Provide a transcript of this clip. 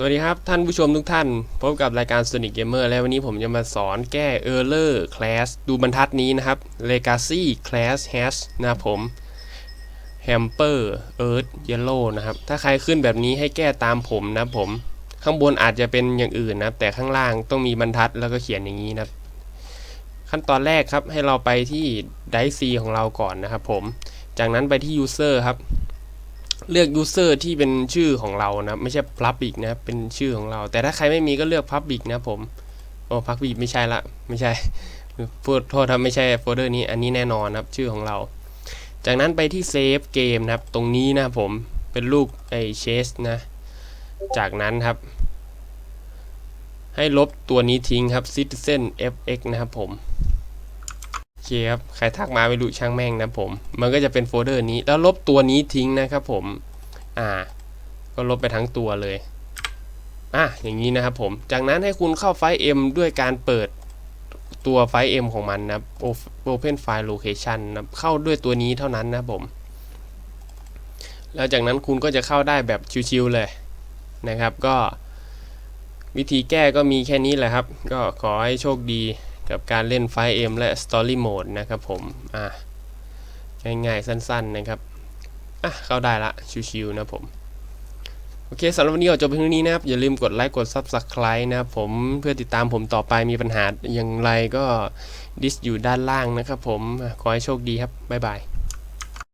สวัสดีครับ ท่านผู้ชมทุกท่าน พบกับรายการ Sonic Gamer และวันนี้ผมจะมาสอนแก้ Error Class ดูบรรทัดนี้นะครับ Legacy Class Hash นะครับผม Hamper Earth Yellow นะครับ ถ้าใครขึ้นแบบนี้ให้แก้ตามผมนะผม ข้างบนอาจจะเป็นอย่างอื่นนะแต่ข้างล่างต้องมีบรรทัดแล้วก็เขียนอย่างนี้นะขั้นตอนแรกครับให้เราไปที่ Dice ของเราก่อนนะครับผม จากนั้นไปที่ User ครับ เลือก user ที่เป็นชื่อของเรานะไม่ใช่ public นะเป็นชื่อของเรา แต่ถ้าใครไม่มีก็เลือก public นะผมโอ้ public ไม่ใช่ละไม่ใช่พูดโทษครับไม่ใช่โฟลเดอร์นี้อันนี้แน่นอนครับชื่อของเรา จากนั้นไปที่ save game นะครับ ตรงนี้นะผมเป็นลูกไอเชสนะ จากนั้นครับ ให้ลบตัวนี้ทิ้งครับ citizen fx นะครับผม เคครับ ใครทักมาไม่รู้ช่างแม่งนะผม มันก็จะเป็นโฟลเดอร์นี้ แล้วลบตัวนี้ทิ้งนะครับผม อ่า ก็ลบไปทั้งตัวเลย อะ อย่างนี้นะครับผม จากนั้นให้คุณเข้าไฟล์ M ด้วยการเปิดตัวไฟล์ M ของมันนะ Open File Location นะเข้าด้วยตัวนี้เท่านั้นนะผม แล้วจากนั้นคุณก็จะเข้าได้แบบชิวๆเลยนะครับ ก็วิธีแก้ก็มีแค่นี้แหละครับ ก็ขอให้โชคดี กับการเล่นไฟเอมและ Story Mode นะครับผม อะ ง่ายๆ สั้นๆ นะครับ อะ เข้าได้ละ ชิวๆนะผม โอเคสำหรับวันนี้ก็จบเพียงเท่านี้นะครับ อย่าลืมกดไลค์ กด Subscribe นะครับผม เพื่อติดตามผมต่อไป มีปัญหาอย่างไรก็ดิสอยู่ด้านล่างนะครับผม ขอให้โชคดีครับ บ๊ายบาย